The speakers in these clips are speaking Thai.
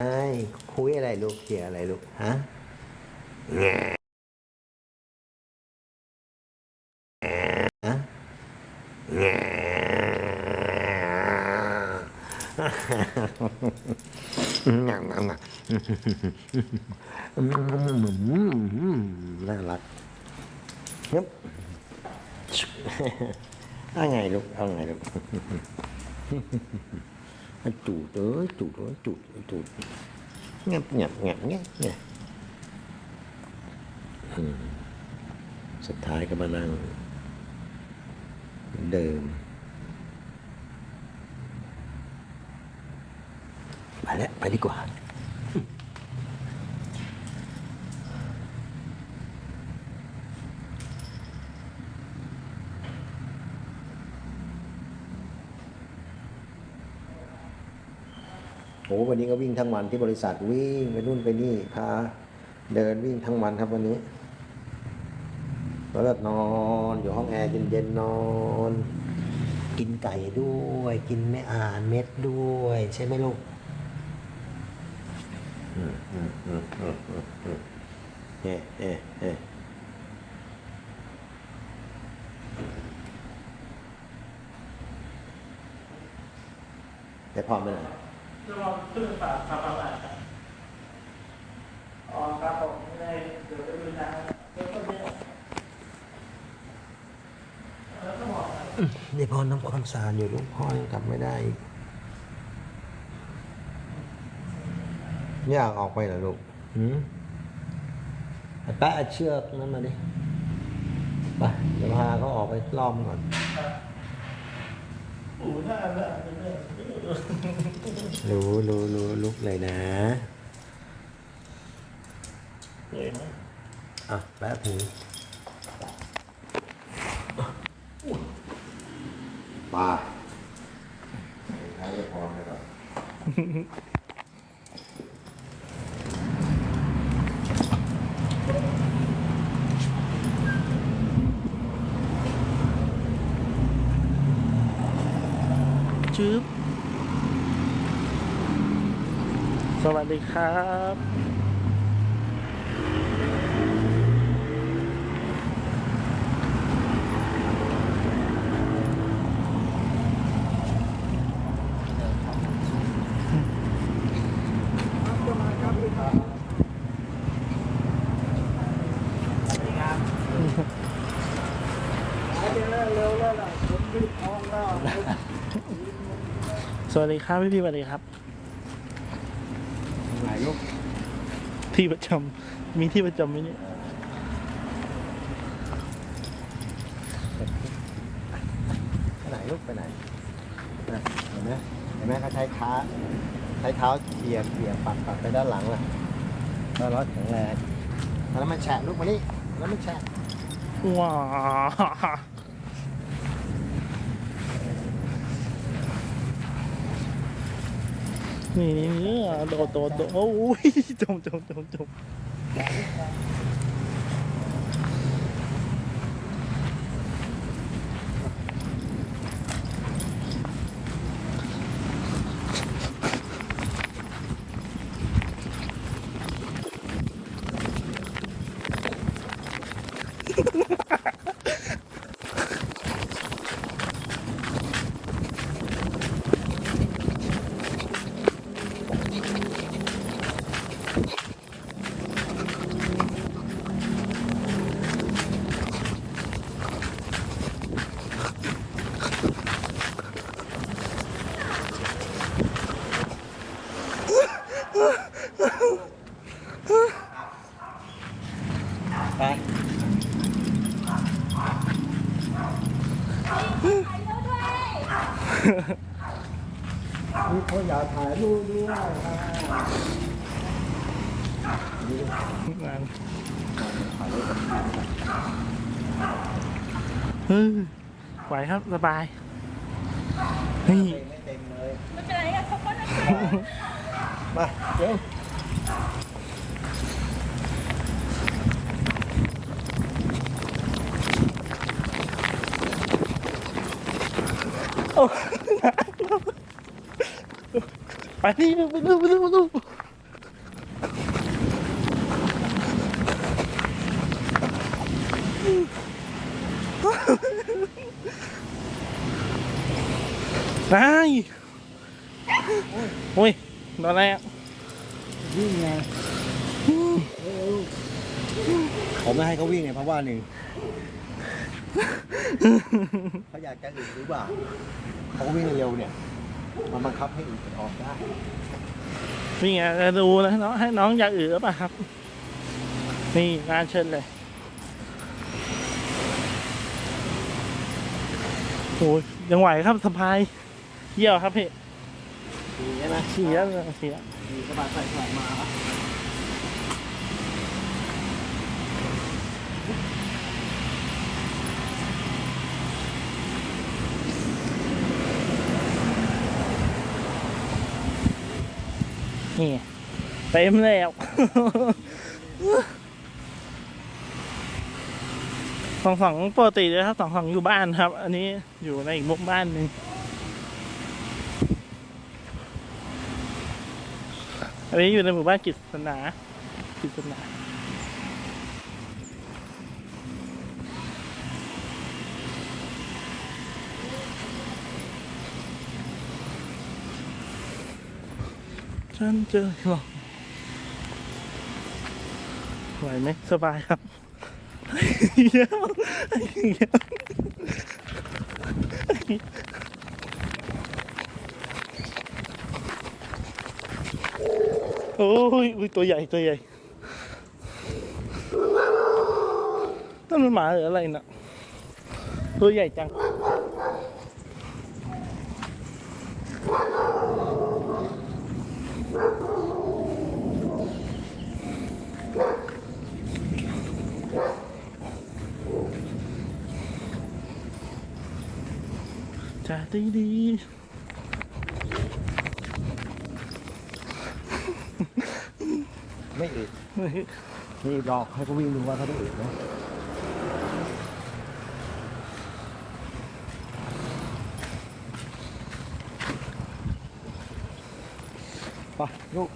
ไอ้คุยอะไรลูกเขียอะไรลูก ฮะแง่ฮะแง่น่ารักน่ารักยับเอาไงลูก เอาไงลูก จูดเอ้ยจูดเอ้ยจูดจูดเงียบเงียบเงียบเงียบเงียบสุดท้ายก็มานั่งเดิมไปแล้วไปดีกว่า โอ้วันนี้ก็วิ่งทั้งวันที่บริษัทวิ่งไปนู่นไปนี่พาเดินวิ่งทั้งวันครับวันนี้แล้วก็นอนอยู่ห้องแอร์เย็นๆนอน กินไก่ด้วย กินไม่อ่านเม็ดด้วย ใช่ไหมลูกอืมอืมอืมอืมอืมอืมเอ๊ะเอ๊ะเอ๊ะได้พอไหมล่ะ ระวังขึ้นฝาฝาฝาฝาอ๋อครับผมไม่ได้เดี๋ยวไปดูนะเดี๋ยวก็เนี่ยแล้วก็บอกนะนี่พ่อน้ำความสะอาดอยู่ลูกพ่อยังกลับไม่ได้อีกไม่อยากออกไปเหรอลูกหืมเอาแปะเอาเชือกนั้นมาดิ ไป เดี๋ยวพาเขาออกไปล้อมก่อนอู๋ หน้าแล้วอาจจะเนี่ยรู้รู้รู้ลุกเลยนะเห็นไหมอะแป๊บนึงปลาใช้พร้อมเลยก่อน จืบสวัสดีครับส วัสดีครับพี่พี่สวัสดีครับไหนลูกที่ประจำมีที่ประจำไหมเนี่ยไปไหนลูกไปไหนนะเห็นไหมเห็นไหมเขาใช้ขาใช้เท้าเขี่ยเขี่ยปัดปัดไปด้านหลังล่ะแล้วรถแข็งแรงแล้วมันแฉะลูกมานี่แล้วมันแฉะว้า นี่นี่นี่โดดโดดโดดโอ้ยจมจมจมจม ไปมีคนอยากถ่ายรูปด้วยค่ะงานเฮ้ยไหวครับ สบายเฮ้ยไม่ไม่เป็นไรค่ะขอบคุณนะคะ มาเร็วไปนี่ไปดูไปดูไปดูได้โอ้ ยโดนอะไรอะวิ่งไงผมไม่ให้เขาวิ่งไงเพราะว่าหนึ่งเขาอยากจะอึหรือเปล่าเขาวิ่งเร็วเนี่ย มันบังคับให้อึมันออกได้นี่ไงจะดูนะน้องให้น้องอยากอือหรือเปล่ะครับ นี่งานเชิญเลยโอ้ยยังไหวครับสบาย เยี่ยวครับพี่ ดีใช่ไหมเสียเลยเสียดีสบายใส่สบายมาครับนี่เต็มแล้วสองสองปกติเลยครับสองสองอยู่บ้านครับ อันนี้อยู่ในอีกมู่บ้านหนึ่ง นนี้อยู่ในหมู่บ้านกิจสนากิจสนาฉันเจอหรอไหวไหมสบายครับเดี๋ยวเดี๋ยว โอ้ยอุ้ยตัวใหญ่ตัวใหญ่นั่นมันหมาหรืออะไรน่ะตัวใหญ่จังจะดีดี ไม่อึนี่หลอกให้เขาวิ่งดูว่าเขาได้อึไหมไปลูก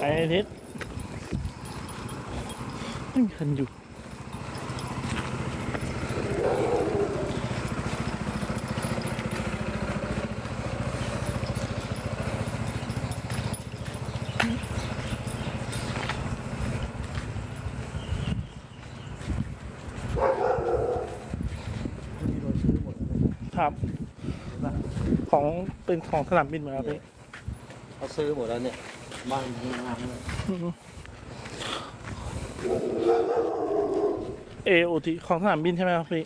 ไอ้นิดไม่มีคันอยู่ นี่เราซื้อหมดแล้วเนี่ย ครับ ของเป็นของสนามบินเหมือนกันพี่เขาซื้อหมดแล้วเนี่ยบ้านมีงานเลยเอโอทีของสนามบินใช่ไหมครับพี่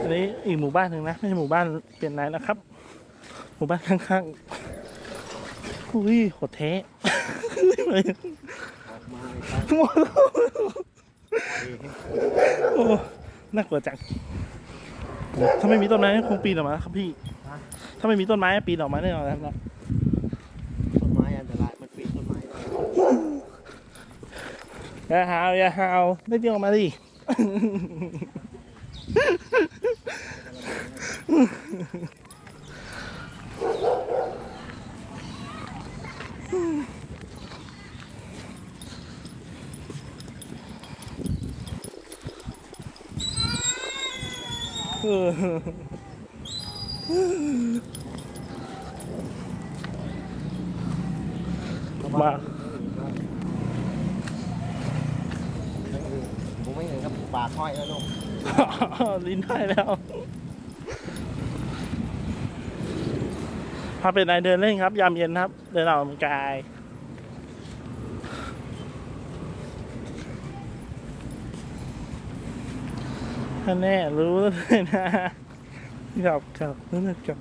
อันนี้อีกหมู่บ้านหนึ่งนะ ไม่ใช่หมู่บ้านเปลี่ยนนายนะครับ หมู่บ้านข้างๆ อุ้ยโหดแท้ออกมาไอ้ตั้งโอ้น่ากลัวจังถ้าไม่มีต้นไม้คงปีนออกมาครับพี่ ถ้าไม่มีต้นไม้ปีนออกมาแน่นอนนะครับต้นไม้อันตรายมันปีนต้นไม้ได้อย่าหาวอย่าหาวได้เดียวออกมาดิ เออมาผมไม่เห็นครับปากห้อยแล้วลูก ลิ้นได้แล้วพาเป็นนายเดินเล่นครับ ยามเย็นครับ เดินออกกำลังกาย แน่รู้เลยนะจับจับนั่นนะกับ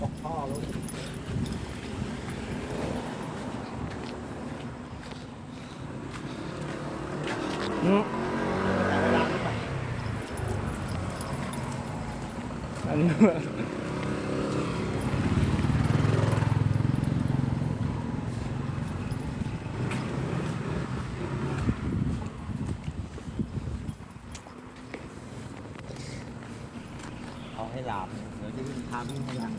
ตกท่อลูก อืม แต่เวลาไม่ไป อันนี้ เอาให้หลาบเดี๋ยวดิวิ่งพาวิ่งให้ยับ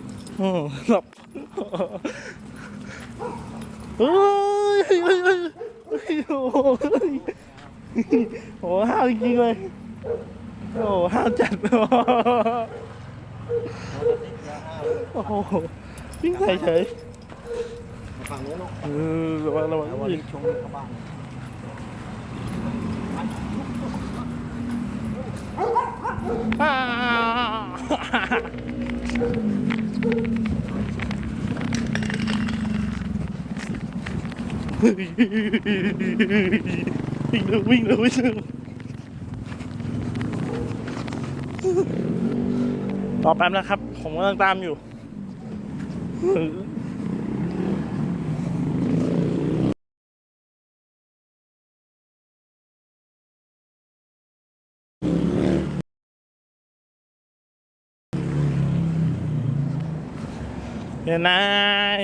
เฮ้ยเฮ้ยเฮ้ยโอ้โหโอ้โหห้าวจริงเลยโอ้ห้าวจัดโอ้โหวิ่งใส่เฉยฝั่งนู้นเนาะเออระวังระวังแล้ววันยินี้งชงเข้าบ้านอ่า วิ่งเร็ววิ่งเร็ววิ่งเร็วรอแป๊บนะครับ ผมกำลังตามอยู่ นาย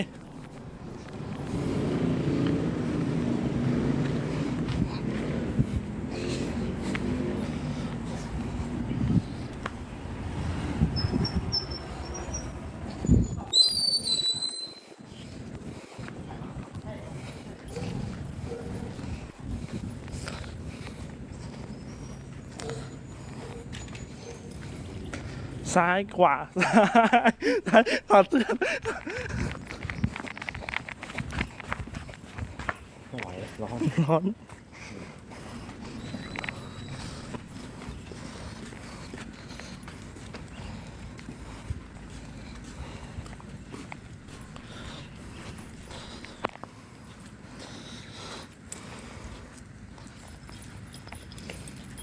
ซ้ายขวาซ้ายซ้ายถอดเสื้อไม่ไหวแล้วร้อนร้อน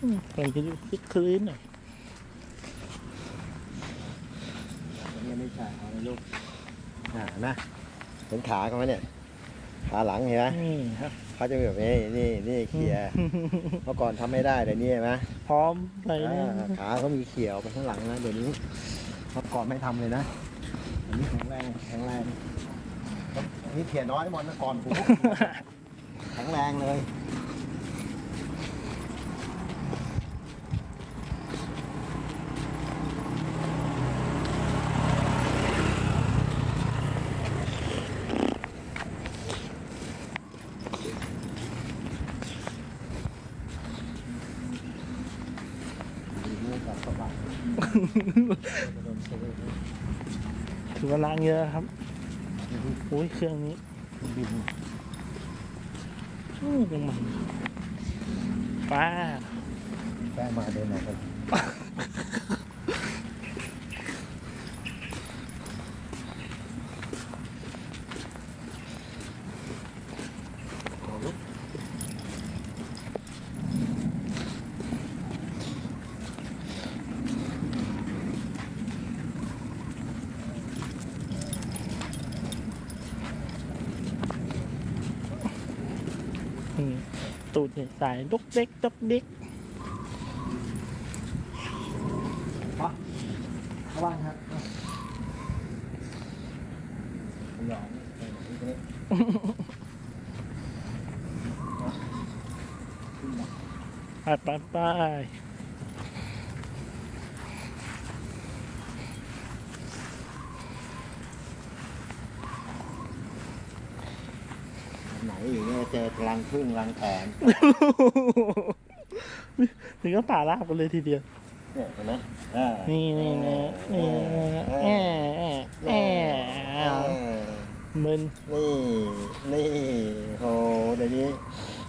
อืมผมจะดูคึกคืนหน่อย ยัง ไม่ใช่เอาเลยลูกอ่านะเห็นขาเขาไหมเนี่ยขาหลังเห็นไหมนี่ครับ เขาจะมีแบบนี้นี่นี่เขี่ยเมื่อก่อนทำไม่ได้แต่นี่เห็นไหมพร้อมไปเนี่ยอ่าขาเขามีเขียวไปข้างหลังนะเดี๋ยวนี้เมื่อก่อนไม่ทำเลยนะอันนี้แข็งแรงแข็งแรงอันนี่เขียน้อยหมดเมื่อก่อนผม แข็งแรงเลย ดีมือกับสบายโดนเซเว่น ถือว่าล้างเยอะครับโอ้ยเครื่องนี้บินอืมยังมันป้า แป้มาเดินหน่อยครับม ตูดเนี่ยสายลุกเด็กตุกเด็กเข้าบ้านครับยอมไปไหนก็ได้ไปไปไป ไหนอยู่ เนี่ยเจอรังพึ่งรังแตนถึงก็ป่าลาบกันเลยทีเดียว เนี่ยเห็นไหมอ่านี่นี่นี่นี่เอแอะอแอะเอแอะอมึนนี่นี่โอ้เดี๋ยวนี้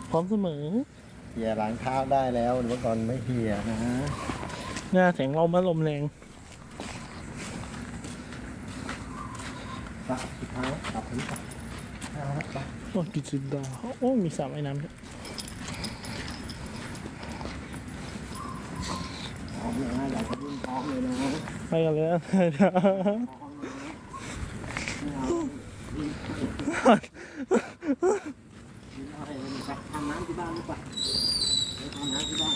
พร้อมเสมอเขี่ยล้างเท้าได้แล้วเมื่อก่อนไม่เขี่ยนะเนี่ยแสงลมมาลมแรงปะสุดท้ายกลับถึงกลับ อ่าไปโอ้กิจสิดาโอ้มีสระว่ายน้ำด้วยพร้อมเลยนะอยากจะวิ่งพร้อมเลยนะไปกันเลยนะทำน้ำที่บ้านหรือเปล่าไปทำน้ำที่บ้าน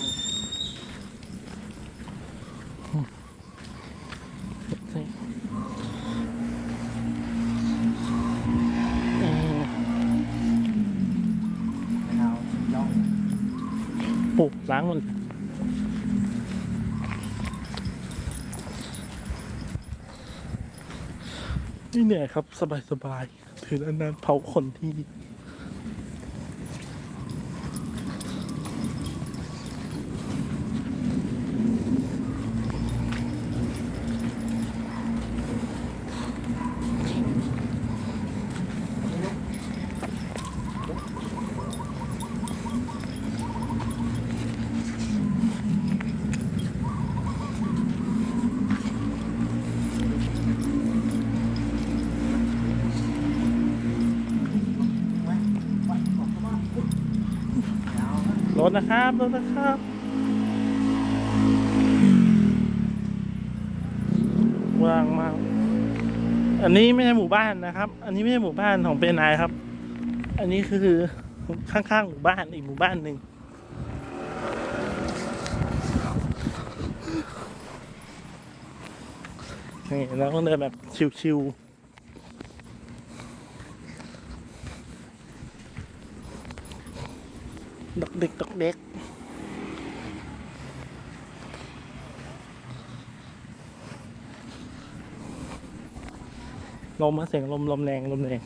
หกล้างมันนี่เนี่ยครับ สบายๆถือนานๆเผาคนที่ ถนะครับ รถนะครับว่างมาก อันนี้ไม่ใช่หมู่บ้านนะครับ อันนี้ไม่ใช่หมู่บ้านของเป็นนายครับ อันนี้คือข้างๆหมู่บ้านอีกหมู่บ้านหนึ่งนี่เราก็เดินแบบชิวๆ ดอกเด็กดอกเด็กลมมาเสียงลมลมแรงลมแรง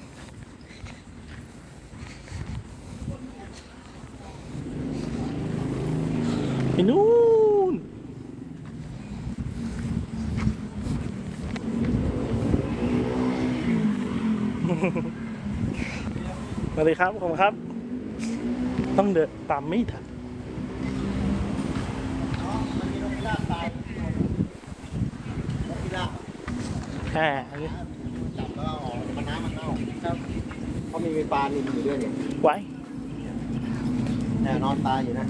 ไปนู่นสวัสดีครับผมครับ ต้องเดินตามไม่ทันแค่อันนี้จับแล้วออกมันน้ำมันเน่าครับเขามีปลานิลอยู่ด้วยเนี่ยไว้แน่นอนตายอยู่นะ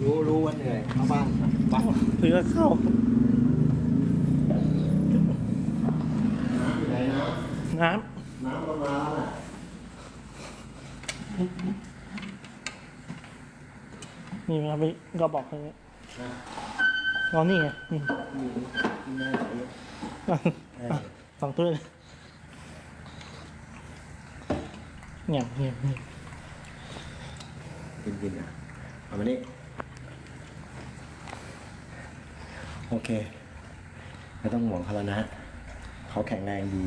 รู้รู้ว่าเหนื่อยเข้าบ้าน บ้านถึงจะเข้านนะน้ำประมาณน่ะนี่ครับพี่ก็บอกให้นอนนี่ไงนี่มีมีแม่ไหนเนี่ยอะสองตัวเลยเงียบเงียบเงียบกินกินอะเอามานี่ โอเค ไม่ต้องห่วงเขาแล้วนะเขาแข็งแรงดี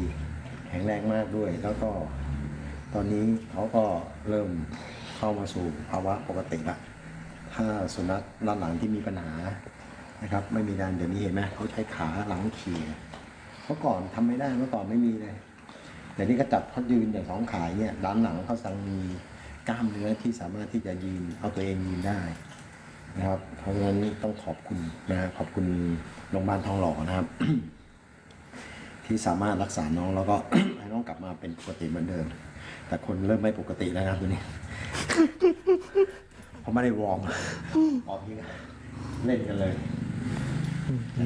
แข็งแรงมากด้วย แล้วก็ตอนนี้เขาก็เริ่มเข้ามาสู่ภาวะปกติละถ้าสุนัขด้านหลังที่มีปัญหานะครับ ไม่มีการเดี๋ยวนี้เห็นไหมเขาใช้ขาหลังเขี่ยเมื่อก่อนทำไม่ได้เมื่อก่อนไม่มีเลยเดี๋ยวนี้ก็จับเขายืนอย่างสองขาเนี่ยด้านหลังเขาสังมีกล้ามเนื้อที่สามารถที่จะยืนเอาตัวเองยืนได้ นะครับ เพราะฉะนั้นต้องขอบคุณนะขอบคุณโรงพยาบาลทองหล่อนะครับ ที่สามารถรักษาน้องแล้วก็ให้น้องกลับมาเป็นปกติเหมือนเดิม แต่คนเริ่มไม่ปกติแล้วนะครับตัวนี้เพราะไม่ได้วอร์มออกยิงเล่นกันเลย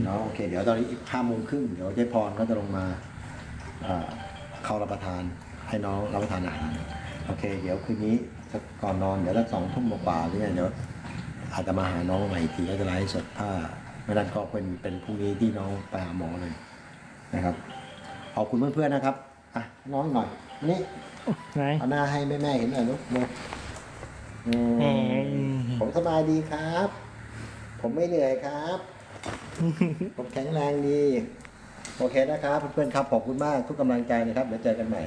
น้องโอเค เดี๋ยวตอนนี้อีกห้าโมงครึ่งเดี๋ยวเจ๊พรก็จะลงมาเอ่อเข้ารับประทานให้น้องรับประทานอาหารโอเค เดี๋ยวคืนนี้ก่อนนอนเดี๋ยวสักสองทุ่มกว่าหรือไงเดี๋ยว อาจจะมาหาน้องใหม่อีกทีก็จะไลฟ์สดถ้าไม่นั้นก็เป็นเป็นพรุ่งนี้ที่น้องไปหาหมอเลยนะครับขอบคุณเพื่อนๆนะครับอะน้องหน่อยนี่ไหนเอาหน้าให้แม่ๆเห็นหน่อยลูกโมอืมแหมผมสบายดีครับ ผมไม่เหนื่อยครับ ผมแข็งแรงดี โอเคนะครับ เพื่อนๆครับ ขอบคุณมากทุกกำลังใจนะครับเดี๋ยวเจอกันใหม่